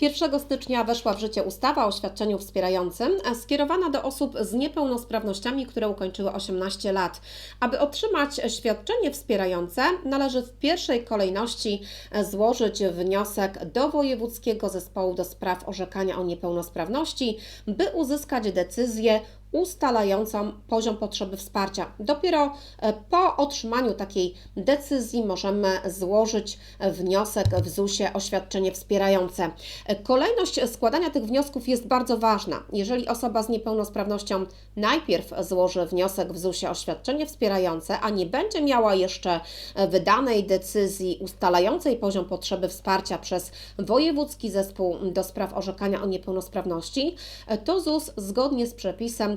1 stycznia weszła w życie ustawa o świadczeniu wspierającym skierowana do osób z niepełnosprawnościami, które ukończyły 18 lat. Aby otrzymać świadczenie wspierające, należy w pierwszej kolejności e, złożyć wniosek do Wojewódzkiego Zespołu do Spraw Orzekania o Niepełnosprawności, by uzyskać decyzję ustalającą poziom potrzeby wsparcia. Dopiero e, po otrzymaniu takiej decyzji możemy złożyć wniosek w ZUS-ie o świadczenie wspierające. E, Kolejność składania tych wniosków jest bardzo ważna. Jeżeli osoba z niepełnosprawnością najpierw złoży wniosek w ZUS-ie o świadczenie wspierające, a nie będzie miała jeszcze e, wydanej decyzji ustalającej poziom potrzeby wsparcia przez Wojewódzki Zespół do Spraw Orzekania o Niepełnosprawności, to ZUS zgodnie z przepisem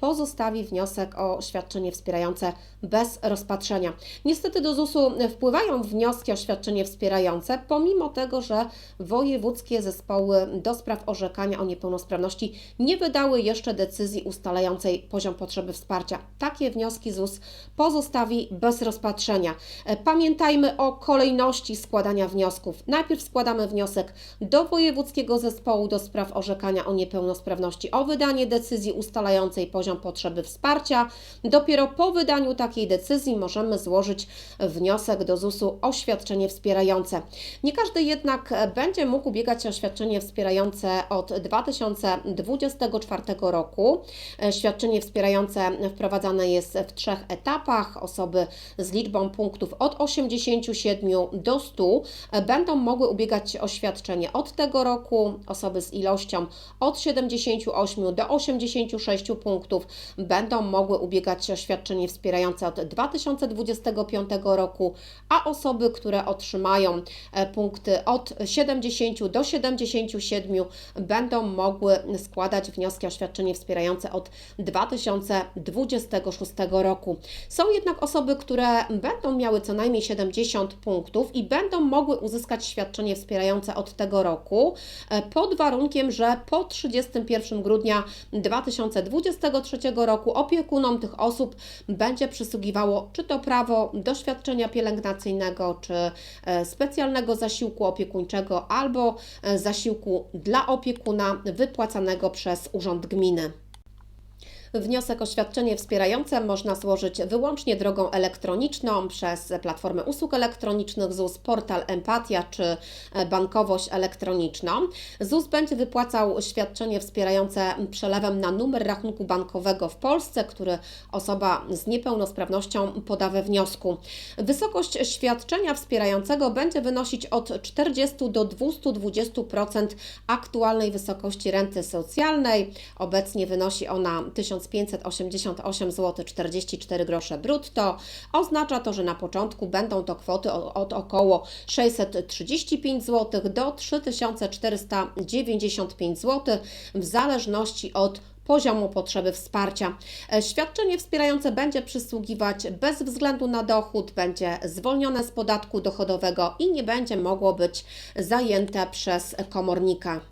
pozostawi wniosek o świadczenie wspierające bez rozpatrzenia. Niestety do ZUS-u wpływają wnioski o świadczenie wspierające, pomimo tego, że wojewódzkie zespoły do spraw orzekania o niepełnosprawności nie wydały jeszcze decyzji ustalającej poziom potrzeby wsparcia. Takie wnioski ZUS pozostawi bez rozpatrzenia. E, Pamiętajmy o kolejności składania wniosków. Najpierw składamy wniosek do wojewódzkiego zespołu do spraw orzekania o niepełnosprawności o wydanie decyzji ustalającej poziom potrzeby wsparcia. Dopiero po wydaniu takiej decyzji możemy złożyć wniosek do ZUS-u o świadczenie wspierające. Nie każdy jednak będzie mógł ubiegać się o świadczenie wspierające od 2024 roku. Świadczenie wspierające wprowadzane jest w trzech etapach. Osoby z liczbą punktów od 87 do 100 będą mogły ubiegać się o świadczenie od tego roku. Osoby z ilością od 78 do 86 punktów będą mogły ubiegać się o świadczenie wspierające od 2025 roku, a osoby, które otrzymają e, punkty od 70 do 77 będą mogły składać wnioski o świadczenie wspierające od 2026 roku. Są jednak osoby, które będą miały co najmniej 70 punktów i będą mogły uzyskać świadczenie wspierające od tego roku, e, pod warunkiem, że po 31 grudnia 2023 roku opiekunom tych osób będzie przysługiwało czy to prawo do świadczenia pielęgnacyjnego, czy e, specjalnego zasiłku opiekuńczego, albo e, zasiłku dla opiekuna wypłacanego przez Urząd Gminy. Wniosek o świadczenie wspierające można złożyć wyłącznie drogą elektroniczną przez platformę usług elektronicznych ZUS, portal Empatia czy e, bankowość elektroniczną. ZUS będzie wypłacał świadczenie wspierające przelewem na numer rachunku bankowego w Polsce, który osoba z niepełnosprawnością poda we wniosku. Wysokość świadczenia wspierającego będzie wynosić od 40 do 220% aktualnej wysokości renty socjalnej. Obecnie wynosi ona 1000 1588 zł 44 grosze brutto. Oznacza to, że na początku będą to kwoty od około 635 zł do 3495 zł w zależności od poziomu potrzeby wsparcia. E, Świadczenie wspierające będzie przysługiwać bez względu na dochód, będzie zwolnione z podatku dochodowego i nie będzie mogło być zajęte przez komornika.